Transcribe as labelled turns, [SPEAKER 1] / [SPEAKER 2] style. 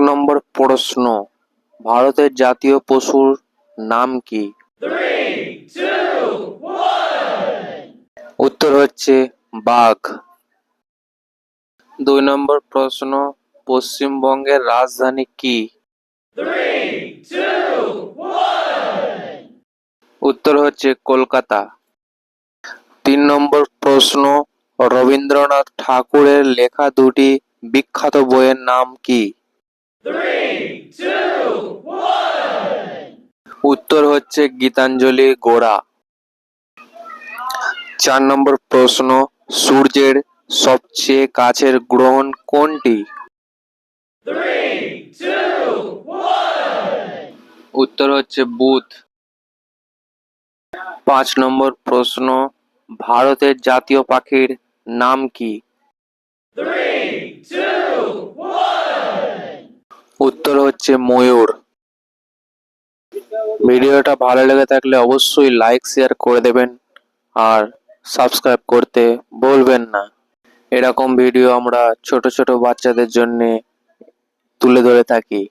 [SPEAKER 1] নম্বর প্রশ্ন, ভারতের জাতীয় পশুর নাম কি? উত্তর হচ্ছে বাঘ। দুই নম্বর প্রশ্ন, পশ্চিমবঙ্গের রাজধানী কি? উত্তর হচ্ছে কলকাতা। তিন নম্বর প্রশ্ন, রবীন্দ্রনাথ ঠাকুরের লেখা দুটি বিখ্যাত বইয়ের নাম কি? উত্তর হচ্ছে গীতাঞ্জলি গোড়া। চার নম্বর প্রশ্ন সূর্যের সবচেয়ে কাছের গ্রহণ কোনটি? উত্তর হচ্ছে বুধ। পাঁচ নম্বর প্রশ্ন ভারতের জাতীয় পাখির নাম কি উত্তর হচ্ছে ময়ূর। ভিডিওটা ভালো লেগে থাকলে অবশ্যই লাইক শেয়ার করে দেবেন আর সাবস্ক্রাইব করতে বলবেন না। এরকম ভিডিও আমরা ছোট ছোট বাচ্চাদের জন্য তুলে ধরে থাকি।